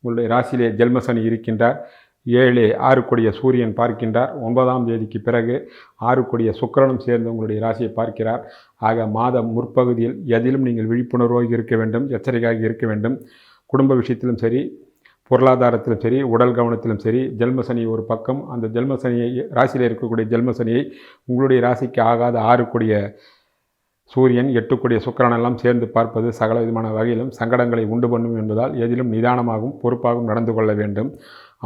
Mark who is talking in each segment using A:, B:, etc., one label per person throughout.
A: உங்களுடைய ராசியிலே ஜென்மசனி இருக்கின்றார். ஏழு ஆறு கொடிய சூரியன் பார்க்கின்றார். ஒன்பதாம் தேதிக்கு பிறகு ஆறு கொடிய சுக்கிரனும் சேர்ந்து உங்களுடைய ராசியை பார்க்கிறார். ஆக மாதம் முற்பகுதியில் எதிலும் நீங்கள் விழிப்புணர்வாக இருக்க வேண்டும் எச்சரிக்கையாக இருக்க வேண்டும். குடும்ப விஷயத்திலும் சரி பொருளாதாரத்திலும் சரி உடல் கவனத்திலும் சரி ஜென்மசனி ஒரு பக்கம். அந்த ஜென்மசனியை ராசியில் இருக்கக்கூடிய ஜென்மசனியை உங்களுடைய ராசிக்கு ஆகாத ஆறு கொடிய சூரியன் எட்டுக்குடிய சுக்கிரனெல்லாம் சேர்ந்து பார்ப்பது சகல விதமான வகையிலும் சங்கடங்களை உண்டு பண்ணும் என்பதால் எதிலும் நிதானமாகவும் பொறுப்பாகவும் நடந்து கொள்ள வேண்டும்.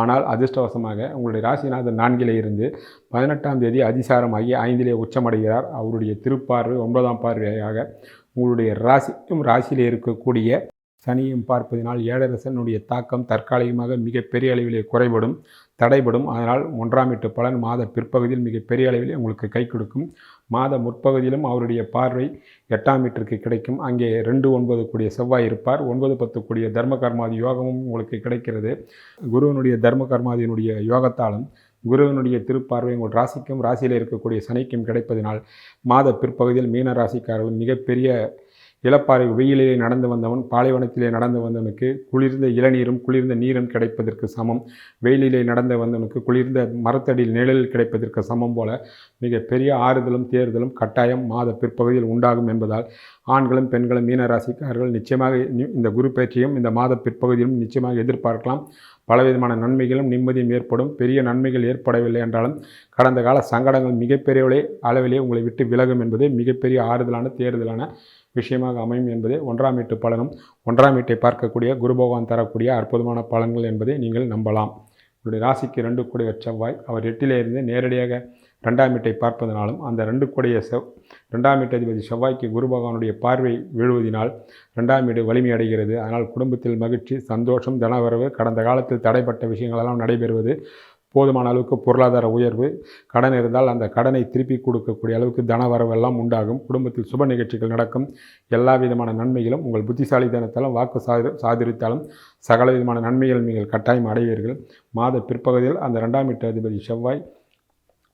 A: ஆனால் அதிர்ஷ்டவசமாக உங்களுடைய ராசிநாதன் நான்கிலே இருந்து பதினெட்டாம் தேதி அதிசாரமாகி ஐந்திலே உச்சமடைகிறார். அவருடைய திருப்பார்வை ஒன்பதாம் பார்வையாக உங்களுடைய ராசிக்கும் ராசியிலே இருக்கக்கூடிய சனியும் பார்ப்பதினால் ஏழரசனுடைய தாக்கம் தற்காலிகமாக மிகப்பெரிய அளவிலே குறைபடும் தடைபடும். அதனால் ஒன்றாம் எட்டு பலன் மாத பிற்பகுதியில் மிகப்பெரிய அளவிலே உங்களுக்கு கை கொடுக்கும். மாத முற்பகுதியிலும் அவருடைய பார்வை எட்டாம் வீட்டிற்கு கிடைக்கும். அங்கே ரெண்டு ஒன்பது கூடிய செவ்வாய் இருப்பார். ஒன்பது பத்து கூடிய தர்ம கர்மாதி யோகமும் உங்களுக்கு கிடைக்கிறது. குருவனுடைய தர்ம கர்மாதியினுடைய யோகத்தாலும் குருவனுடைய திருப்பார்வை உங்கள் ராசிக்கும் ராசியில் இருக்கக்கூடிய சனிக்கும் கிடைப்பதினால் மாத பிற்பகுதியில் மீன ராசிக்காரர்கள் மிகப்பெரிய இளப்பாறை வெயிலிலே நடந்து வந்தவன் பாலைவனத்திலே நடந்து வந்தவனுக்கு குளிர்ந்த இளநீரும் குளிர்ந்த நீரும் கிடைப்பதற்கு சமம். வெயிலிலே நடந்து வந்தவனுக்கு குளிர்ந்த மரத்தடியில் நிழலில் கிடைப்பதற்கு சமம் போல மிக பெரிய ஆறுதலும் தேர்தலும் கட்டாயம் மாத பிற்பகுதியில் உண்டாகும் என்பதால் ஆண்களும் பெண்களும் மீனராசிக்காரர்கள் நிச்சயமாக இந்த குரு பயிற்சியும் இந்த மாத பிற்பகுதியிலும் நிச்சயமாக எதிர்பார்க்கலாம். பலவிதமான நன்மைகளும் நிம்மதியும் ஏற்படும். பெரிய நன்மைகள் ஏற்படவில்லை என்றாலும் கடந்த கால சங்கடங்கள் மிகப்பெரிய அளவிலே உங்களை விட்டு விலகும் என்பது மிகப்பெரிய ஆறுதலான தேர்தலான விஷயமாக அமையும் என்பதே ஒன்றாம் வீட்டு பலனும். ஒன்றாம் வீட்டை பார்க்கக்கூடிய குரு பகவான் தரக்கூடிய அற்புதமான பலன்கள் என்பதை நீங்கள் நம்பலாம். உங்களுடைய ராசிக்கு ரெண்டு கூடிய செவ்வாய் அவர் எட்டிலே இருந்து நேரடியாக ரெண்டாம் வீட்டை பார்ப்பதனாலும் அந்த ரெண்டு கூடிய செவ் ரெண்டாம் வீட்டு அதிபதி செவ்வாய்க்கு குரு பகவானுடைய பார்வை விழுவதினால் ரெண்டாம் வீடு வலிமை அடைகிறது. அதனால் குடும்பத்தில் மகிழ்ச்சி சந்தோஷம் தனவரவு கடந்த காலத்தில் தடைப்பட்ட விஷயங்களெல்லாம் நடைபெறுவது போதுமான அளவுக்கு பொருளாதார உயர்வு கடன் இருந்தால் அந்த கடனை திருப்பி கொடுக்கக்கூடிய அளவுக்கு தனவரவெல்லாம் உண்டாகும். குடும்பத்தில் சுப நிகழ்ச்சிகள் நடக்கும். எல்லா விதமான நன்மைகளும் உங்கள் புத்திசாலித்தனத்தாலும் வாக்கு சாதி சாதித்தாலும் சகல விதமான நன்மைகள் நீங்கள் கட்டாயம் அடைவீர்கள். மாத பிற்பகுதியில் அந்த ரெண்டாம் எட்டு அதிபதி செவ்வாய்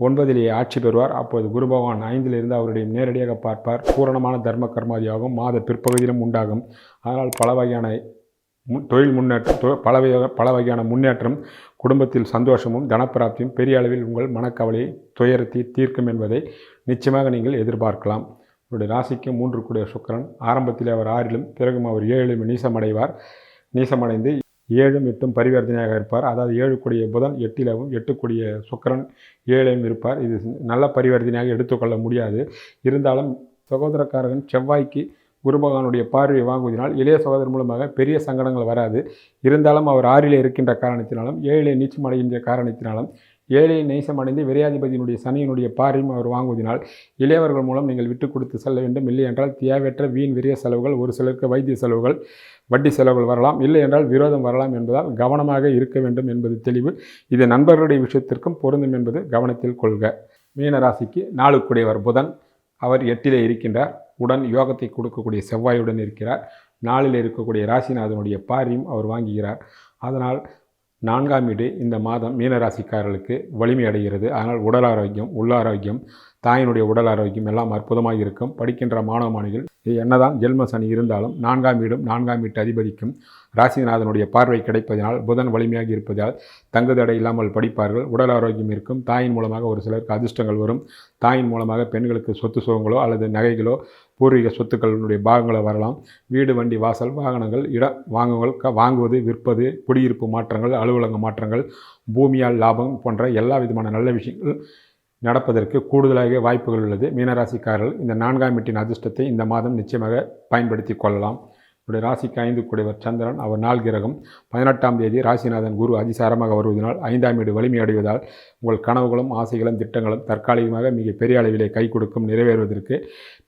A: ஒன்பதிலேயே ஆட்சி பெறுவார். அப்போது குரு பகவான் ஐந்திலிருந்து அவருடைய நேரடியாக பார்ப்பார். பூரணமான தர்ம கர்மாதியாகும் மாத பிற்பகுதியிலும் உண்டாகும். அதனால் பல வகையான தொழில் முன்னேற்றம் பல வகை பல வகையான முன்னேற்றம் குடும்பத்தில் சந்தோஷமும் தனப்பிராப்தியும் பெரிய அளவில் உங்கள் மனக்கவலையை துயரத்தை தீர்க்கும் என்பதை நிச்சயமாக நீங்கள் எதிர்பார்க்கலாம். உங்களுடைய ராசிக்கு மூன்று கூடிய சுக்கரன். ஆரம்பத்தில் அவர் ஆறிலும் பிறகும் அவர் ஏழிலும் நீசமடைவார். நீசமடைந்து ஏழும் எட்டும் பரிவர்த்தனையாக இருப்பார். அதாவது ஏழு கூடிய புதன் எட்டிலவும் எட்டு கூடிய சுக்கரன் ஏழையும் இருப்பார். இது நல்ல பரிவர்த்தனையாக எடுத்துக்கொள்ள முடியாது. இருந்தாலும் சகோதரக்காரகன் செவ்வாய்க்கு குரு பகவானுடைய பார்வையை வாங்குவதனால் இளைய சகோதரர் மூலமாக பெரிய சங்கடங்கள் வராது. இருந்தாலும் அவர் ஆறிலே இருக்கின்ற காரணத்தினாலும் ஏழிலே நீச்சம் அடைகின்ற காரணத்தினாலும் ஏழையை நேசம் அடைந்து விரையாதிபதியினுடைய சனியினுடைய பார்வையும் அவர் வாங்குவதனால் இளையவர்கள் மூலம் நீங்கள் விட்டு கொடுத்து செல்ல வேண்டும். இல்லை என்றால் தேவையற்ற வீண் விரிய செலவுகள் ஒரு சிலருக்கு வைத்திய செலவுகள் வட்டி செலவுகள் வரலாம். இல்லை என்றால் விரோதம் வரலாம் என்பதால் கவனமாக இருக்க வேண்டும் என்பது தெளிவு. இது நண்பர்களுடைய விஷயத்திற்கும் பொருந்தும் என்பது கவனத்தில் கொள்க. மீனராசிக்கு நாளுக்குடையவர் புதன். அவர் எட்டிலே இருக்கின்றார். உடன் யோகத்தை கொடுக்கக்கூடிய செவ்வாயுடன் இருக்கிறார். நாளில் இருக்கக்கூடிய ராசிநாதனுடைய பாரியும் அவர் வாங்குகிறார். அதனால் நான்காம் வீடு இந்த மாதம் மீனராசிக்காரர்களுக்கு வலிமை அடைகிறது. அதனால் உடல் ஆரோக்கியம் உள்ளாரோக்கியம் தாயினுடைய உடல் ஆரோக்கியம் எல்லாம் அற்புதமாக இருக்கும். படிக்கின்ற மாணவ மாணவிகள் என்னதான் ஜென்ம சனி இருந்தாலும் நான்காம் வீடும் நான்காம் வீட்டு அதிபதிக்கும் ராசிநாதனுடைய பார்வை கிடைப்பதனால் புதன் வலிமையாக இருப்பதால் தங்குதடை இல்லாமல் படிப்பார்கள். உடல் ஆரோக்கியம் இருக்கும். தாயின் மூலமாக ஒரு சிலருக்கு அதிர்ஷ்டங்கள் வரும். தாயின் மூலமாக பெண்களுக்கு சொத்து சுகங்களோ அல்லது நகைகளோ பூர்வீக சொத்துக்களுடைய பாகங்களோ வரலாம். வீடு வண்டி வாசல் வாகனங்கள் இட வாங்குங்கள். வாங்குவது விற்பது குடியிருப்பு மாற்றங்கள் அலுவலக மாற்றங்கள் பூமியால் லாபம் போன்ற எல்லா விதமான நல்ல விஷயங்கள் நடப்பதற்கு கூடுதலாக வாய்ப்புகள் உள்ளது. மீனராசிக்காரர்கள் இந்த நான்காம் வீட்டின் அதிர்ஷ்டத்தை இந்த மாதம் நிச்சயமாக பயன்படுத்தி கொள்ளலாம். உடைய ராசிக்கு ஐந்து கூடியவர் சந்திரன் அவர் நாள் கிரகம். பதினெட்டாம் தேதி ராசிநாதன் குரு அதிசாரமாக வருவதனால் ஐந்தாம் வீடு வலிமை அடைவதால் உங்கள் கனவுகளும் ஆசைகளும் திட்டங்களும் தற்காலிகமாக மிக பெரிய அளவிலே கை கொடுக்கும் நிறைவேறுவதற்கு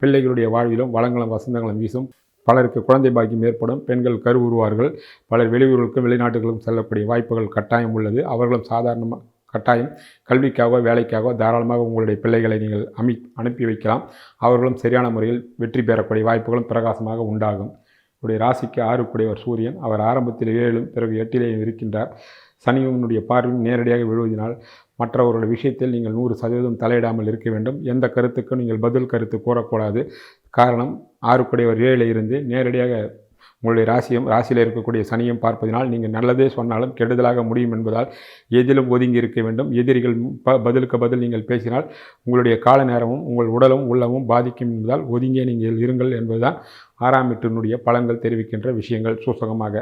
A: பிள்ளைகளுடைய வாழ்விலும் வளங்களும் வசந்தங்களும் வீசும். பலருக்கு குழந்தை பாக்கியம் ஏற்படும். பெண்கள் கருவுருவார்கள் பலர் வெளியூர்களுக்கும் வெளிநாட்டுகளுக்கும் செல்லக்கூடிய வாய்ப்புகள் கட்டாயம் உள்ளது. அவர்களும் சாதாரணமாக கட்டாயம் கல்விக்காகவோ வேலைக்காகவோ தாராளமாக உங்களுடைய பிள்ளைகளை நீங்கள் அமி அனுப்பி வைக்கலாம். அவர்களும் சரியான முறையில் வெற்றி பெறக்கூடிய வாய்ப்புகளும் பிரகாசமாக உண்டாகும். உடைய ராசிக்கு ஆறுக்குடையவர் சூரியன். அவர் ஆரம்பத்தில் ஏழும் பிறகு எட்டிலேயும் இருக்கின்றார். சனியினுடைய பார்வையும் நேரடியாக விழுவதினால் மற்றவர்களுடைய விஷயத்தில் நீங்கள் நூறு சதவீதம் தலையிடாமல் இருக்க வேண்டும். எந்த கருத்துக்கும் நீங்கள் பதில் கருத்து கூறக்கூடாது. காரணம் ஆறுக்குடையவர் ஏழில் இருந்து நேரடியாக உங்களுடைய ராசியும் ராசியில் இருக்கக்கூடிய சனியும் பார்ப்பதினால் நீங்கள் நல்லதே சொன்னாலும் கெடுதலாக முடியும் என்பதால் எதிலும் ஒதுங்கி இருக்க வேண்டும். எதிரிகள் ப பதிலுக்கு பதில் நீங்கள் பேசினால் உங்களுடைய கால நேரமும் உங்கள் உடலும் உள்ளமும் பாதிக்கும் என்பதால் ஒதுங்கியே நீங்கள் இருங்கள் என்பதுதான் ஆறாம் எட்டினுடைய பலன்கள் தெரிவிக்கின்ற விஷயங்கள். சூசகமாக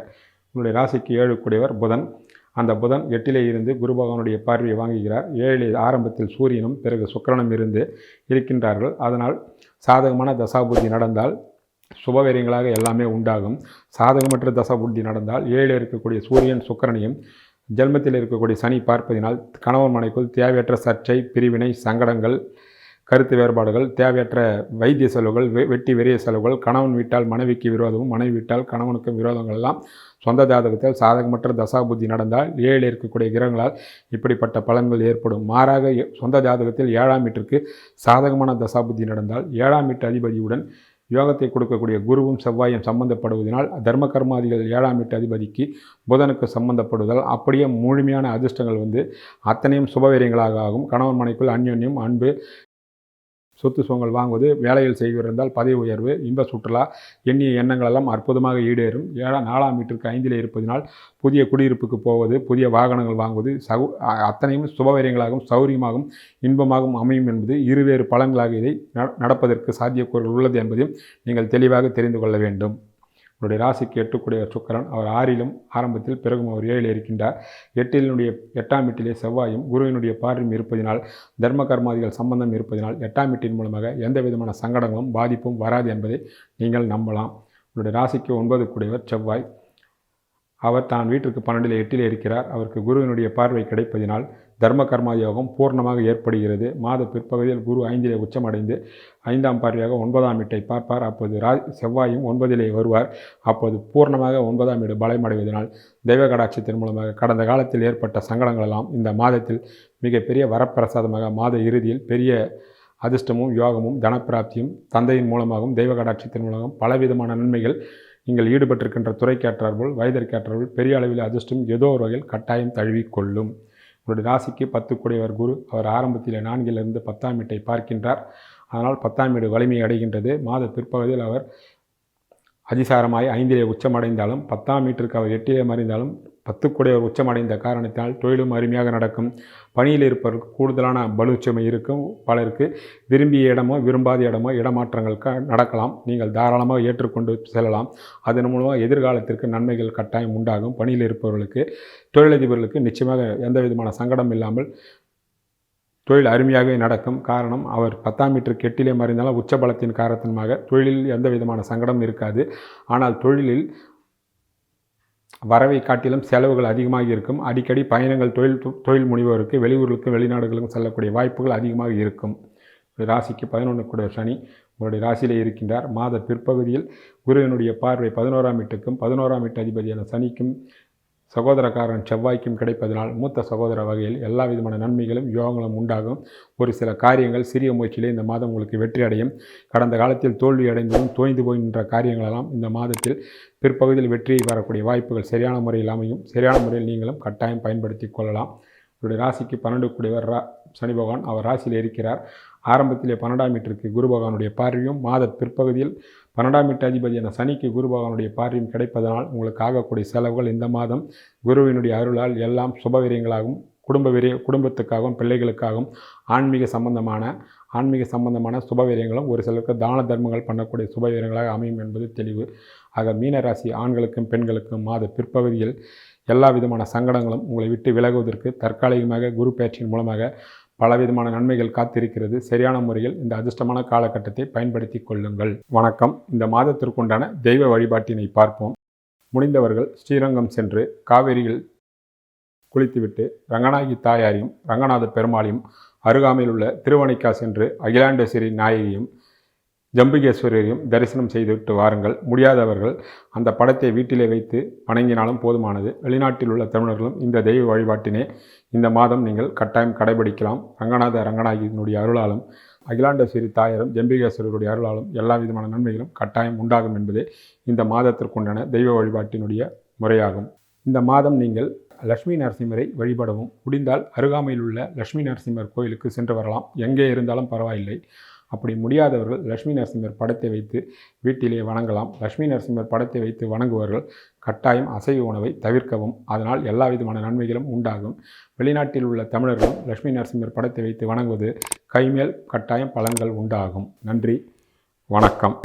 A: உங்களுடைய ராசிக்கு ஏழு கூடியவர் புதன். அந்த புதன் எட்டிலே இருந்து குரு பகவானுடைய பார்வையை வாங்குகிறார். ஏழில் ஆரம்பத்தில் சூரியனும் பிறகு சுக்கரனும் இருந்து இருக்கின்றார்கள். அதனால் சாதகமான தசாபூர்த்தி நடந்தால் சுபவீரியங்களாக எல்லாமே உண்டாகும். சாதகமற்ற தசாபுத்தி நடந்தால் ஏழில் இருக்கக்கூடிய சூரியன் சுக்கரனையும் ஜென்மத்தில் இருக்கக்கூடிய சனி பார்ப்பதினால் கணவன் மனைக்குள் தேவையற்ற சர்ச்சை பிரிவினை சங்கடங்கள் கருத்து வேறுபாடுகள் தேவையற்ற வைத்திய செலவுகள் வெ- வெட்டி வெறிய செலவுகள் கணவன் வீட்டால் மனைவிக்கு விரோதமும் மனைவி வீட்டால் கணவனுக்கு விரோதங்கள் எல்லாம் சொந்த ஜாதகத்தில் சாதகமற்ற தசாபுத்தி நடந்தால் ஏழில் இருக்கக்கூடிய கிரகங்களால் இப்படிப்பட்ட பலன்கள் ஏற்படும். மாறாக சொந்த ஜாதகத்தில் ஏழாம் வீட்டிற்கு சாதகமான தசாபுத்தி நடந்தால் ஏழாம் வீட்டு அதிபதியுடன் யோகத்தை கொடுக்கக்கூடிய குருவும் செவ்வாயும் சம்பந்தப்படுவதனால் தர்ம கர்மாதிகள் ஏழாம் வீட்டு அதிபதிக்கு புதனுக்கு சம்பந்தப்படுவதால் அப்படியே முழுமையான அதிர்ஷ்டங்கள் வந்து அத்தனையும் சுபவீரியங்களாக ஆகும். கணவன் மனைக்குள் அந்யோன்யம் அன்பு சொத்து சுகங்கள் வாங்குவது வேலையில் செய்வதிருந்தால் பதவி உயர்வு இன்ப சுற்றுலா எண்ணிய எண்ணங்கள் எல்லாம் அற்புதமாக ஈடேறும். ஏழாம் நாலாம் வீட்டிற்கு ஐந்தில் இருப்பதினால் புதிய குடியிருப்புக்கு போவது புதிய வாகனங்கள் வாங்குவது சகு அத்தனையும் சுபவரியங்களாகவும் சௌரியமாகவும் இன்பமாகவும் அமையும் என்பது இருவேறு பலன்களாக இதை நட- நடப்பதற்கு சாத்தியக்கூறுகள் உள்ளது என்பதையும் நீங்கள் தெளிவாக தெரிந்து கொள்ள வேண்டும். உங்களுடைய ராசிக்கு எட்டுக்குடைய சுக்கரன் அவர் ஆறிலும் ஆரம்பத்தில் பிறகும் அவர் ஏழில் இருக்கின்றார். எட்டிலினுடைய எட்டாம் வீட்டிலே செவ்வாயும் குருவினுடைய பார்வையும் இருப்பதினால் தர்ம கர்மாதிகள் சம்பந்தம் இருப்பதினால் எட்டாம் வீட்டின் மூலமாக எந்த விதமான சங்கடங்களும் பாதிப்பும் வராது என்பதை நீங்கள் நம்பலாம். உங்களுடைய ராசிக்கு ஒன்பது கூடியவர் செவ்வாய். அவர் தான் வீட்டிற்கு பன்னெண்டில் எட்டிலே இருக்கிறார். அவருக்கு குருவினுடைய பார்வை கிடைப்பதினால் தர்ம கர்மா யோகம் பூர்ணமாக ஏற்படுகிறது. மாத பிற்பகுதியில் குரு ஐந்திலே உச்சமடைந்து ஐந்தாம் பார்வையாக ஒன்பதாம் வீட்டை பார்ப்பார். அப்போது ரா செவ்வாயும் ஒன்பதிலே வருவார். அப்போது பூர்ணமாக ஒன்பதாம் வீடு பலமடைவதனால் தெய்வ கடாட்சத்தின் மூலமாக கடந்த காலத்தில் ஏற்பட்ட சங்கடங்களெல்லாம் இந்த மாதத்தில் மிகப்பெரிய வரப்பிரசாதமாக மாத இறுதியில் பெரிய அதிர்ஷ்டமும் யோகமும் தனப்பிராப்தியும் தந்தையின் மூலமாகவும் தெய்வ கடாட்சத்தின் மூலமாகவும் பலவிதமான நன்மைகள் நீங்கள் ஈடுபட்டிருக்கின்ற துறைக்கேற்றார்கள் வயதிற்கேற்றார்கள் பெரிய அளவில் அதிர்ஷ்டம் ஏதோ ஒரு வகையில் கட்டாயம் தழுவிக்கொள்ளும். உங்களுடைய ராசிக்கு பத்து கூடியவர் குரு அவர் ஆரம்பத்தில் நான்கிலிருந்து பத்தாம் வீட்டை பார்க்கின்றார். அதனால் பத்தாம் வீடு வலிமை அடைகின்றது. மாத பிற்பகுதியில் அவர் அதிசாரமாய் ஐந்திலே உச்சமடைந்தாலும் பத்தாம் மீட்டருக்கு அவர் எட்டிலே மறைந்தாலும் பத்துக்குடையவர் உச்சமடைந்த காரணத்தினால் தொழிலும் அருமையாக நடக்கும். பணியில் இருப்பவருக்கு கூடுதலான பலுச்சுமை இருக்கும். பலருக்கு விரும்பிய இடமோ விரும்பாத இடமோ இடமாற்றங்கள் க நடக்கலாம். நீங்கள் தாராளமாக ஏற்றுக்கொண்டு செல்லலாம். அதன் மூலமாக எதிர்காலத்திற்கு நன்மைகள் கட்டாயம் உண்டாகும். பணியில் இருப்பவர்களுக்கு தொழிலதிபர்களுக்கு நிச்சயமாக எந்த விதமான சங்கடம் இல்லாமல் தொழில் அருமையாகவே நடக்கும். காரணம் அவர் பத்தாம் மீட்டர் கெட்டிலே மறைந்தாலும் உச்ச பலத்தின் காரணமாக தொழிலில் எந்த விதமான சங்கடம் இருக்காது. ஆனால் தொழிலில் வரவை காட்டிலும் செலவுகள் அதிகமாக இருக்கும். அடிக்கடி பயணங்கள் தொழில் தொழில் முனைவோருக்கு வெளியூர்களுக்கும் வெளிநாடுகளுக்கும் செல்லக்கூடிய வாய்ப்புகள் அதிகமாக இருக்கும். ராசிக்கு பதினொன்று கூட சனி உங்களுடைய ராசியிலே இருக்கின்றார். மாத பிற்பகுதியில் குருவினுடைய பார்வை பதினோராம் வீட்டுக்கும் பதினோராம் வீட்டு அதிபதியான சனிக்கும் சகோதரக்காரன் செவ்வாய்க்கும் கிடைப்பதனால் மூத்த சகோதர வகையில் எல்லா விதமான நன்மைகளும் யோகங்களும் உண்டாகும். ஒரு சில காரியங்கள் சிறிய முயற்சியிலே இந்த மாதம் உங்களுக்கு வெற்றி அடையும். கடந்த காலத்தில் தோல்வி அடைந்ததும் தோய்ந்து போகின்ற காரியங்களெல்லாம் இந்த மாதத்தில் பிற்பகுதியில் வெற்றி வரக்கூடிய வாய்ப்புகள் சரியான முறையில் அமையும். சரியான முறையில் நீங்களும் கட்டாயம் பயன்படுத்தி கொள்ளலாம். இவருடைய ராசிக்கு பன்னெண்டு கூடியவர் ரா சனி பகவான் அவர் ராசியில் இருக்கிறார். ஆரம்பத்திலே பன்னெண்டாம் வீட்டிற்கு குரு பகவானுடைய பார்வையும் மாத பிற்பகுதியில் பன்னெண்டாம் வீட்டு அதிபதியான சனிக்கு குரு பகவானுடைய பார்வையும் கிடைப்பதனால் உங்களுக்கு ஆகக்கூடிய செலவுகள் இந்த மாதம் குருவினுடைய அருளால் எல்லாம் சுபவிரியங்களாகவும் குடும்ப விரிய குடும்பத்துக்காகவும் பிள்ளைகளுக்காகவும் ஆன்மீக சம்பந்தமான ஆன்மீக சம்பந்தமான சுபவீரியங்களும் ஒரு சிலருக்கு தான தர்மங்கள் பண்ணக்கூடிய சுபவீரியங்களாக அமையும் என்பது தெளிவு. ஆக மீனராசி ஆண்களுக்கும் பெண்களுக்கும் மாத பிற்பகுதியில் எல்லா விதமான சங்கடங்களும் உங்களை விட்டு விலகுவதற்கு தற்காலிகமாக குரு பயிற்சியின் மூலமாக பலவிதமான நன்மைகள் காத்திருக்கிறது. சரியான முறையில் இந்த அதிர்ஷ்டமான காலகட்டத்தை பயன்படுத்தி கொள்ளுங்கள். வணக்கம். இந்த மாதத்திற்குண்டான தெய்வ வழிபாட்டினை பார்ப்போம். முடிந்தவர்கள் ஸ்ரீரங்கம் சென்று காவேரியில் குளித்துவிட்டு ரங்கநாயகி தாயாரையும் ரங்கநாத பெருமாளையும் அருகாமையில் உள்ள திருவணிக்கா சென்று அகிலாண்டேஸ்வரி நாயகியும் ஜம்புகேஸ்வரரையும் தரிசனம் செய்துவிட்டு வாருங்கள். முடியாதவர்கள் அந்த படத்தை வீட்டிலே வைத்து வணங்கினாலும் போதுமானது. வெளிநாட்டில் உள்ள தமிழர்களும் இந்த தெய்வ வழிபாட்டினை இந்த மாதம் நீங்கள் கட்டாயம் கடைபிடிக்கலாம். ரங்கநாத ரங்கநாயகியினுடைய அருளாலும் அகிலாண்ட சிறி தாயரும் ஜம்பிகேஸ்வரருடைய அருளாலும் எல்லா விதமான நன்மைகளும் கட்டாயம் உண்டாகும் என்பதே இந்த மாதத்திற்குண்டான தெய்வ வழிபாட்டினுடைய முறையாகும். இந்த மாதம் நீங்கள் லட்சுமி நரசிம்மரை வழிபடவும். முடிந்தால் அருகாமையில் உள்ள லட்சுமி நரசிம்மர் கோயிலுக்கு சென்று வரலாம். எங்கே இருந்தாலும் பரவாயில்லை. அப்படி முடியாதவர்கள் லட்சுமி நரசிம்மர் படத்தை வைத்து வீட்டிலே வணங்கலாம். லட்சுமி நரசிம்மர் படத்தை வைத்து வணங்குவர்கள் கட்டாயம் அசைவ உணவை தவிர்க்கவும் அதனால் எல்லா விதமான நன்மைகளும் உண்டாகும். வெளிநாட்டில் உள்ள தமிழர்களும் லட்சுமி நரசிம்மர் படத்தை வைத்து வணங்குவது கைமேல் கட்டாயம் பலன்கள் உண்டாகும். நன்றி. வணக்கம்.